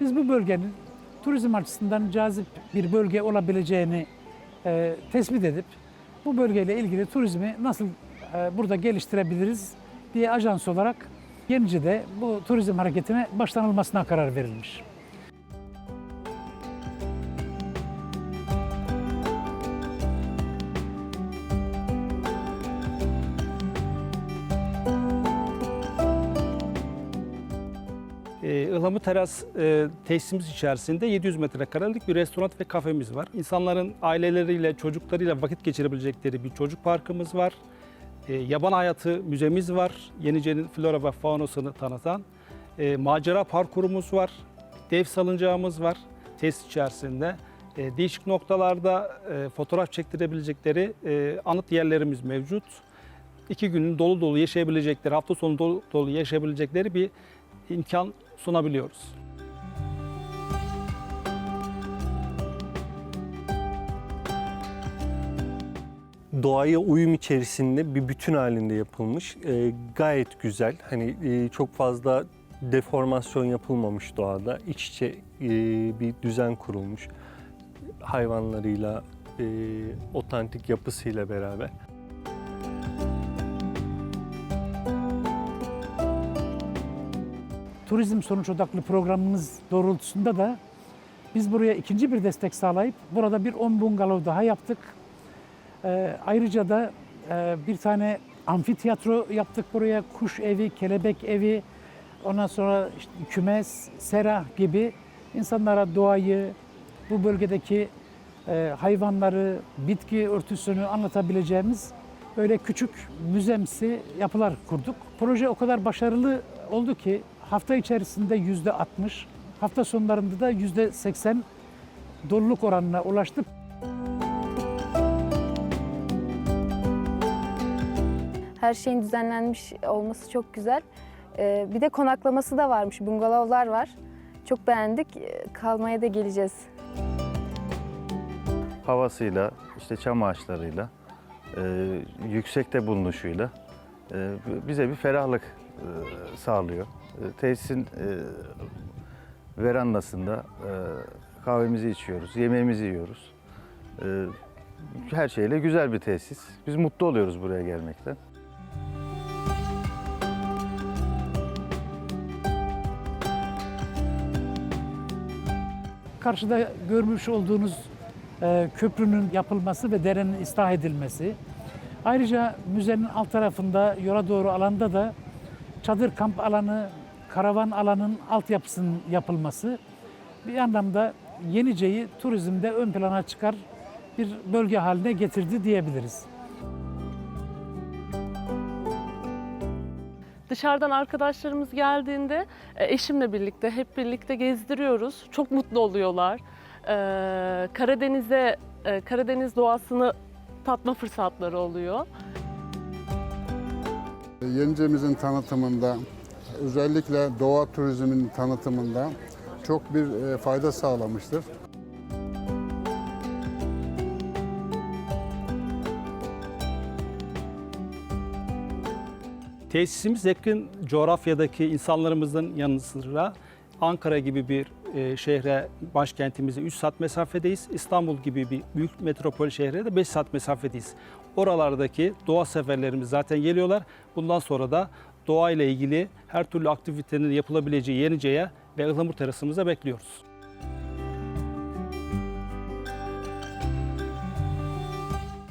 Biz bu bölgenin turizm açısından cazip bir bölge olabileceğini e, tespit edip bu bölgeyle ilgili turizmi nasıl e, burada geliştirebiliriz diye ajans olarak Yenice'de bu turizm hareketine başlanılmasına karar verilmiş. Ihlamur Teras e, tesisimiz içerisinde 700 metrekarelik bir restoran ve kafemiz var. İnsanların aileleriyle, çocuklarıyla vakit geçirebilecekleri bir çocuk parkımız var. Ee, yaban hayatı müzemiz var. Yenice'nin flora ve faunasını tanıtan. Ee, macera parkurumuz var. Dev salıncağımız var tesis içerisinde. Ee, değişik noktalarda e, fotoğraf çektirebilecekleri e, anıt yerlerimiz mevcut. İki günün dolu dolu yaşayabilecekleri, hafta sonu dolu dolu yaşayabilecekleri bir imkan sunabiliyoruz. doğaya uyum içerisinde bir bütün halinde yapılmış. Ee, gayet güzel. Hani e, çok fazla deformasyon yapılmamış doğada. İç içe e, bir düzen kurulmuş. Hayvanlarıyla, e, otantik yapısıyla beraber. Turizm sonuç odaklı programımız doğrultusunda da biz buraya ikinci bir destek sağlayıp burada bir 10 bungalov daha yaptık. Ee, ayrıca da e, bir tane amfiteyatro yaptık buraya. Kuş evi, kelebek evi, ondan sonra işte kümes, serah gibi insanlara doğayı, bu bölgedeki e, hayvanları, bitki örtüsünü anlatabileceğimiz böyle küçük müzemsi yapılar kurduk. Proje o kadar başarılı oldu ki hafta içerisinde yüzde 60, hafta sonlarında da yüzde 80 doluluk oranına ulaştık. Her şeyin düzenlenmiş olması çok güzel. Ee, bir de konaklaması da varmış, bungalovlar var. Çok beğendik, Ee, kalmaya da geleceğiz. havasıyla, işte çam ağaçlarıyla, e, yüksekte bulunuşuyla e, bize bir ferahlık e, sağlıyor. E, tesisin e, verandasında e, kahvemizi içiyoruz, yemeğimizi yiyoruz. Her şeyle güzel bir tesis. Biz mutlu oluyoruz buraya gelmekten. Karşıda görmüş olduğunuz köprünün yapılması ve derenin ıslah edilmesi. Ayrıca müzenin alt tarafında yola doğru alanda da çadır kamp alanı, karavan alanın altyapısının yapılması bir anlamda Yenice'yi turizmde ön plana çıkar bir bölge haline getirdi diyebiliriz. Dışarıdan arkadaşlarımız geldiğinde e, eşimle birlikte hep birlikte gezdiriyoruz. Çok mutlu oluyorlar. Ee, Karadeniz'e e, Karadeniz doğasını tatma fırsatları oluyor. Yenicemizin tanıtımında, özellikle doğa turizminin tanıtımında çok bir e, fayda sağlamıştır. Tesisimiz yakın coğrafyadaki insanlarımızın yanı sıra Ankara gibi bir e, şehre, başkentimize 3 saat mesafedeyiz. İstanbul gibi bir büyük metropol şehre de 5 saat mesafedeyiz. Oralardaki doğa severlerimiz zaten geliyorlar. Bundan sonra da doğayla ilgili her türlü aktivitenin yapılabileceği Yenice'ye ve Ihlamur terasımıza bekliyoruz.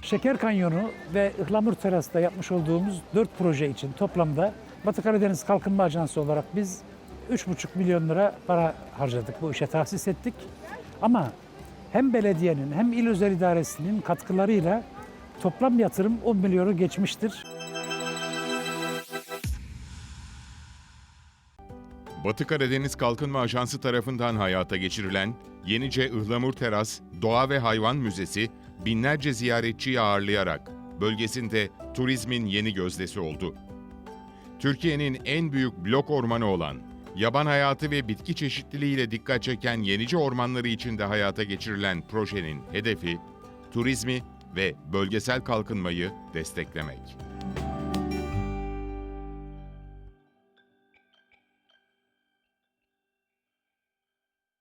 Şeker Kanyonu ve Ihlamur Teras'ta yapmış olduğumuz 4 proje için toplamda Batı Karadeniz Kalkınma Ajansı olarak biz 3,5 milyon lira para harcadık, bu işe tahsis ettik. Ama hem belediyenin hem il özel idaresinin katkılarıyla toplam yatırım 10 milyonu geçmiştir. Batı Karadeniz Kalkınma Ajansı tarafından hayata geçirilen Yenice Ihlamur Teras Doğa ve Hayvan Müzesi binlerce ziyaretçiyi ağırlayarak bölgesinde turizmin yeni gözdesi oldu. Türkiye'nin en büyük blok ormanı olan, yaban hayatı ve bitki çeşitliliğiyle dikkat çeken Yenice ormanları içinde hayata geçirilen projenin hedefi turizmi ve bölgesel kalkınmayı desteklemek.